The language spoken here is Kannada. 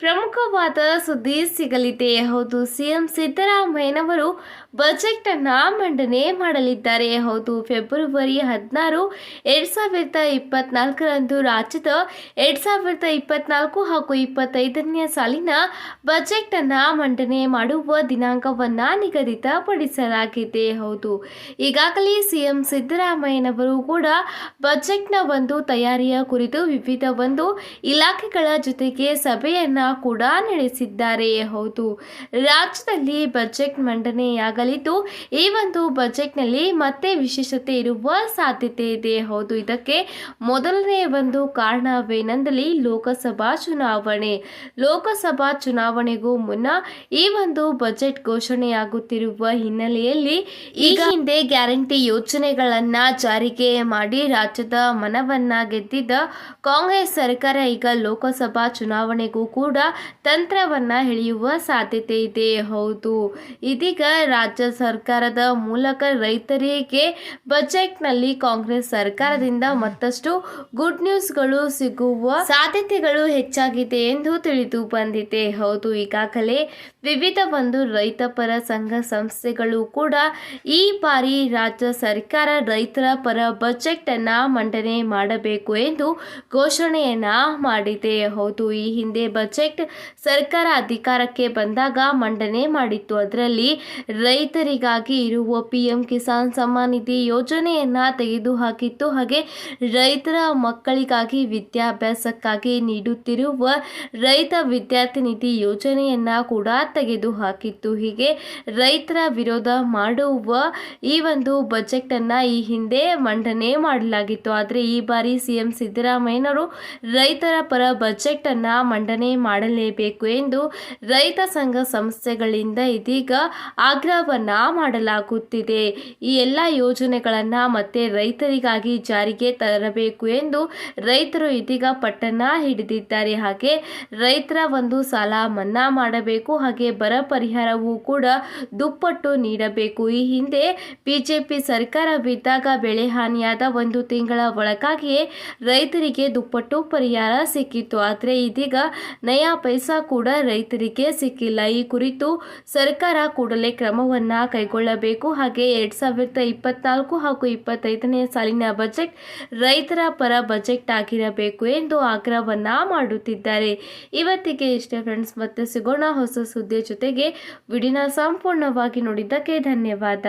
ಪ್ರಮುಖವಾದ ಸುದ್ದಿ ಸಿಗಲಿದೆ. ಹೌದು, ಸಿಎಂ ಸಿದ್ದರಾಮಯ್ಯನವರು ಬಜೆಟ್ ಅನ್ನ ಮಂಡನೆ ಮಾಡಲಿದ್ದಾರೆ. ಹೌದು, ಫೆಬ್ರವರಿ ಹದಿನಾರು, ಎರಡ್ ಸಾವಿರದ ಇಪ್ಪತ್ನಾಲ್ಕರಂದು ರಾಜ್ಯದ ಎರಡ್ ಸಾವಿರದ ಇಪ್ಪತ್ನಾಲ್ಕು ಹಾಗೂ ಇಪ್ಪತ್ತೈದನೇ ಸಾಲಿನ ಬಜೆಟ್ ಅನ್ನ ಮಂಡನೆ ಮಾಡುವ ದಿನಾಂಕವನ್ನ ನಿಗದಿತಪಡಿಸಲಾಗಿದೆ. ಹೌದು, ಈಗಾಗಲೇ ಸಿಎಂ ಸಿದ್ದರಾಮಯ್ಯನವರು ಕೂಡ ಬಜೆಟ್ನ ಒಂದು ತಯಾರಿಯ ಕುರಿತು ವಿವಿಧ ಒಂದು ಇಲಾಖೆಗಳ ಜೊತೆಗೆ ಸಭೆಯನ್ನ ಕೂಡ ನಡೆಸಿದ್ದಾರೆ ಹೌದು. ರಾಜ್ಯದಲ್ಲಿ ಬಜೆಟ್ ಮಂಡನೆಯಾಗಲಿದ್ದು ಈ ಒಂದು ಬಜೆಟ್ನಲ್ಲಿ ಮತ್ತೆ ವಿಶೇಷತೆ ಇರುವ ಸಾಧ್ಯತೆ ಇದೆ. ಹೌದು. ಇದಕ್ಕೆ ಮೊದಲನೇ ಒಂದು ಕಾರಣವೇನೆಂದಲ್ಲಿ ಲೋಕಸಭಾ ಚುನಾವಣೆ. ಲೋಕಸಭಾ ಚುನಾವಣೆಗೂ ಮುನ್ನ ಈ ಒಂದು ಬಜೆಟ್ ಘೋಷಣೆಯಾಗುತ್ತಿರುವ ಹಿನ್ನೆಲೆಯಲ್ಲಿ ಈ ಹಿಂದೆ ಗ್ಯಾರಂಟಿ ಯೋಜನೆಗಳನ್ನ ಜಾರಿಗೆ ಮಾಡಿ ರಾಜ್ಯದ ಮನವನ್ನ ಗೆದ್ದಿದ್ದ ಕಾಂಗ್ರೆಸ್ ಸರ್ಕಾರ ಈಗ ಲೋಕಸಭಾ ಚುನಾವಣೆಗೂ ಕೂಡ ತಂತ್ರವನ್ನ ಎಳೆಯುವ ಸಾಧ್ಯತೆ ಇದೆ. ಹೌದು. ಇದೀಗ ರಾಜ್ಯ ಸರ್ಕಾರದ ಮೂಲಕ ರೈತರಿಗೆ ಬಜೆಟ್ನಲ್ಲಿ ಕಾಂಗ್ರೆಸ್ ಸರ್ಕಾರದಿಂದ ಮತ್ತಷ್ಟು ಗುಡ್ ನ್ಯೂಸ್ಗಳು ಸಿಗುವ ಸಾಧ್ಯತೆಗಳು ಹೆಚ್ಚಾಗಿದೆ ಎಂದು ತಿಳಿದು ಬಂದಿದೆ. ಹೌದು. ಈಗಾಗಲೇ ವಿವಿಧ ಒಂದು ರೈತ ಪರ ಸಂಘ ಸಂಸ್ಥೆಗಳು ಕೂಡ ಈ ಬಾರಿ ರಾಜ್ಯ ಸರ್ಕಾರ ರೈತರ ಪರ ಬಜೆಟ್ ಅನ್ನ ಮಂಡನೆ ಮಾಡಬೇಕು ಎಂದು ಘೋಷಣೆಯನ್ನ ಮಾಡಿದೆ. ಹೌದು. ಈ ಹಿಂದೆ ಬಜೆಟ್ ಸರ್ಕಾರ ಅಧಿಕಾರಕ್ಕೆ ಬಂದಾಗ ಮಂಡನೆ ಮಾಡಿತ್ತು. ಅದರಲ್ಲಿ ರೈತರಿಗಾಗಿ ಇರುವ ಪಿ ಎಂ ಕಿಸಾನ್ ಸಮ್ಮಾನ್ ನಿಧಿ ಯೋಜನೆಯನ್ನ ತೆಗೆದುಹಾಕಿತ್ತು. ಹಾಗೆ ರೈತರ ಮಕ್ಕಳಿಗಾಗಿ ವಿದ್ಯಾಭ್ಯಾಸಕ್ಕಾಗಿ ನೀಡುತ್ತಿರುವ ರೈತ ವಿದ್ಯಾರ್ಥಿ ನಿಧಿ ಯೋಜನೆಯನ್ನ ಕೂಡ ತೆಗೆದುಹಾಕಿತ್ತು. ಹೀಗೆ ರೈತರ ವಿರೋಧ ಮಾಡುವ ಈ ಒಂದು ಬಜೆಟ್ ಅನ್ನ ಈ ಹಿಂದೆ ಮಂಡನೆ ಮಾಡಲಾಗಿತ್ತು. ಆದರೆ ಈ ಬಾರಿ ಸಿಎಂ ಸಿದ್ದರಾಮಯ್ಯನವರು ರೈತರ ಪರ ಬಜೆಟ್ ಮಂಡನೆ ಮಂಡನೆ ಮಾಡಲೇಬೇಕು ಎಂದು ರೈತ ಸಂಘ ಸಂಸ್ಥೆಗಳಿಂದ ಇದೀಗ ಆಗ್ರಹವನ್ನ ಮಾಡಲಾಗುತ್ತಿದೆ. ಈ ಎಲ್ಲ ಯೋಜನೆಗಳನ್ನ ಮತ್ತೆ ರೈತರಿಗಾಗಿ ಜಾರಿಗೆ ತರಬೇಕು ಎಂದು ರೈತರು ಇದೀಗ ಪಟ್ಟಣ ಹಿಡಿದಿದ್ದಾರೆ. ಹಾಗೆ ರೈತರ ಒಂದು ಸಾಲ ಮನ್ನಾ ಮಾಡಬೇಕು. ಹಾಗೆ ಬರ ಪರಿಹಾರವೂ ಕೂಡ ದುಪ್ಪಟ್ಟು ನೀಡಬೇಕು. ಈ ಹಿಂದೆ ಬಿಜೆಪಿ ಸರ್ಕಾರವಿದ್ದಾಗ ಬೆಳೆ ಹಾನಿಯಾದ ಒಂದು ತಿಂಗಳ ಒಳಗಾಗಿಯೇ ರೈತರಿಗೆ ದುಪ್ಪಟ್ಟು ಪರಿಹಾರ ಸಿಕ್ಕಿತ್ತು. ಆದರೆ ಇದೀಗ ನಯಾ ಪೈಸಾ ಕೂಡ ರೈತರಿಗೆ ಸಿಕ್ಕಿಲ್ಲ. ಈ ಕುರಿತು ಸರ್ಕಾರ ಕೂಡಲೇ ಕ್ರಮವನ್ನ ಕೈಗೊಳ್ಳಬೇಕು. ಹಾಗೆ ಎರಡ್ ಸಾವಿರದ ಇಪ್ಪತ್ನಾಲ್ಕು ಹಾಗೂ ಇಪ್ಪತ್ತೈದನೇ ಸಾಲಿನ ಬಜೆಟ್ ರೈತರ ಪರ ಬಜೆಟ್ ಆಗಿರಬೇಕು ಎಂದು ಆಗ್ರಹವನ್ನ ಮಾಡುತ್ತಿದ್ದಾರೆ. ಇವತ್ತಿಗೆ ಇಷ್ಟೇ ಫ್ರೆಂಡ್ಸ್, ಮತ್ತೆ ಸಿಗೋಣ ಹೊಸ ಸುದ್ದಿಯ ಜೊತೆಗೆ. ವಿಡಿಯೋನ ಸಂಪೂರ್ಣವಾಗಿ ನೋಡಿದ್ದಕ್ಕೆ ಧನ್ಯವಾದ.